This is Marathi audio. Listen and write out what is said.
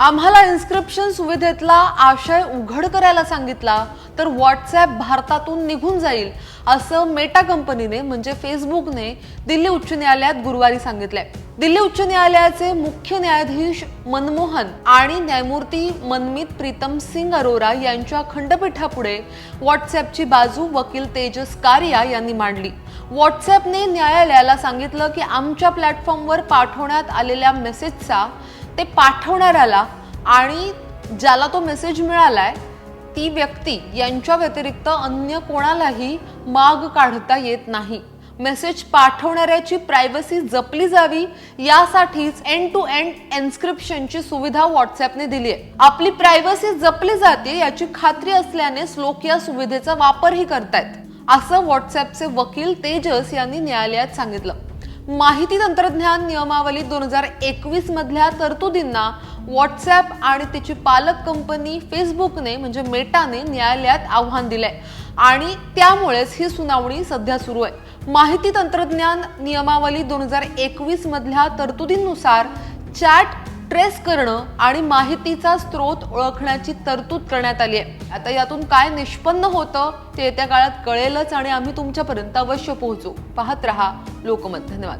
आम्हाला इन्स्क्रिप्शन सुविधेतला आशय उघड करायला सांगितला तर व्हॉट्सॲप भारतातून निघून जाईल असं मेटा कंपनीने म्हणजे फेसबुकने दिल्ली उच्च न्यायालयात गुरुवारी सांगितलंय. दिल्ली उच्च न्यायालयाचे मुख्य न्यायाधीश मनमोहन आणि न्यायमूर्ती मनमित प्रीतम सिंग अरोरा यांच्या खंडपीठापुढे व्हॉट्सॲपची बाजू वकील तेजस कारिया यांनी मांडली. व्हॉट्सॲपने न्यायालयाला सांगितलं की आमच्या प्लॅटफॉर्मवर पाठवण्यात आलेल्या मेसेजचा ते पाठवणाऱ्याला आणि ज्याला तो मेसेज मिळाला आहे ती व्यक्ती यांच्या व्यतिरिक्त अन्य कोणालाही माग काढता येत नाही. मेसेज पाठवणाऱ्याची प्रायव्हसी जपली जावी यासाठीच एंड टू एंड एन्स्क्रिप्शनची सुविधा व्हॉट्सअपने दिली आहे. आपली प्रायव्हसी जपली जाते याची खात्री असल्यानेच लोक या सुविधेचा वापरही करतायत. असं व्हॉट्सअपचे वकील तेजस यांनी न्यायालयात सांगितलं. माहिती तंत्रज्ञान नियमावली दोन हजार एकवीस मधल्या तरतुदींना व्हॉट्सॲप आणि त्याची पालक कंपनी फेसबुकने म्हणजे मेटाने न्यायालयात आव्हान दिलंय. आणि त्यामुळेच ही सुनावणी सध्या सुरू आहे. माहिती तंत्रज्ञान नियमावली दोन हजार एकवीस मधल्या तरतुदींनुसार चॅट ट्रेस करणं आणि माहितीचा स्रोत ओळखण्याची तरतूद करण्यात आली आहे. आता यातून काय निष्पन्न होतं ते येत्या काळात कळेलच आणि आम्ही तुमच्यापर्यंत अवश्य पोहोचू. पाहत रहा लोकमत. धन्यवाद.